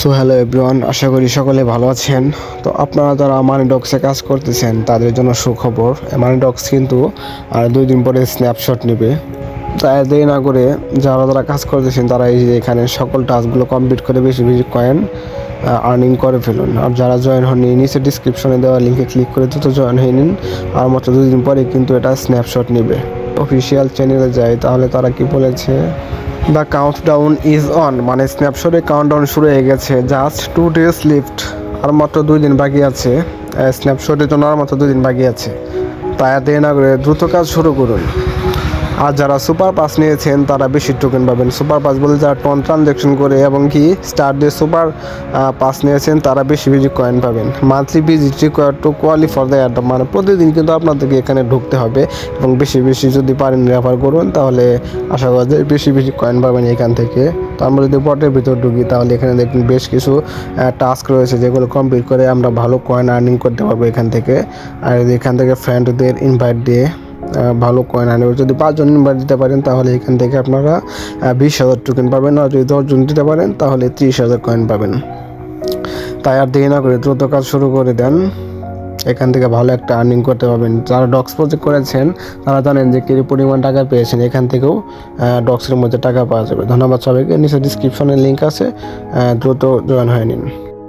So hello everyone, আশা করি সকলে ভালো আছেন। তো আপনারা যারা মানি ডক্সে কাজ করতেছেন, তাদের জন্য সুখবর মানি ডক্স কিন্তু আর দুই দিন পরে স্ন্যাপশট নেবে। তাই দেরি না করে যারা যারা কাজ করতেছেন, তারা এই যে এখানে সকল টাস্কগুলো কমপ্লিট করে বেশি বেশি কয়েন আর্নিং করে ফেলুন। আর যারা জয়েন হননি, নিচে ডিসক্রিপশনে দেওয়া লিঙ্কে ক্লিক করে দ্রুত জয়েন হয়ে নিন। আর মাত্র দুই দিন পরে কিন্তু এটা স্ন্যাপশট নেবে। অফিসিয়াল চ্যানেলে যাই তাহলে তারা কি বলেছে? দ্য কাউন্টডাউন ইজ অন মানে স্ন্যাপশটে কাউন্টডাউন শুরু হয়ে গেছে জাস্ট টু ডেজ লিফট আর মাত্র দুই দিন বাকি আছে। স্ন্যাপশটের জন্য আর মাত্র দুই দিন বাকি আছে। তাই দেরি না করে দ্রুত কাজ শুরু করুন। আর যারা সুপার পাস নিয়েছেন, তারা বেশি টোকেন পাবেন। সুপার পাস বলে যারা টন ট্রানজ্যাকশন করে এবং কি স্টার দিয়ে সুপার পাস নিয়েছেন, তারা বেশি বেশি কয়েন পাবেন। Monthly visit require to qualify for the ad মানে প্রতিদিন কিন্তু আপনাদেরকে এখানে ঢুকতে হবে এবং বেশি বেশি যদি পারেন রেফার করুন, তাহলে আশা করা যায় বেশি বেশি কয়েন পাবেন এখান থেকে। তো আমরা যদি বটের ভিতর ঢুকি, তাহলে এখানে দেখুন বেশ কিছু টাস্ক রয়েছে যেগুলো কমপ্লিট করে আমরা ভালো কয়েন আর্নিং করতে পারব এখান থেকে। আর এখান থেকে ফ্রেন্ডদের ইনভাইট দিয়ে ভালো কয়েন আনবে যদি পাঁচজন ইনভাইট দিতে পারেন, তাহলে এখান থেকে আপনারা বিশ হাজার টোকেন পাবেন। আর যদি দশজন দিতে পারেন, তাহলে ত্রিশ হাজার কয়েন পাবেন। তাই আর দেরি না করে দ্রুত কাজ শুরু করে দেন। এখান থেকে ভালো একটা আর্নিং করতে পারবেন। যারা ডক্স প্রজেক্ট করেছেন, তারা জানেন যে কী পরিমাণ টাকা পেয়েছেন। এখান থেকেও ডক্সের মধ্যে টাকা পাওয়া যাবে। ধন্যবাদ সবাইকে। নিচে ডিসক্রিপশনে লিঙ্ক আছে। দ্রুত জয়েন হয়ে নিন।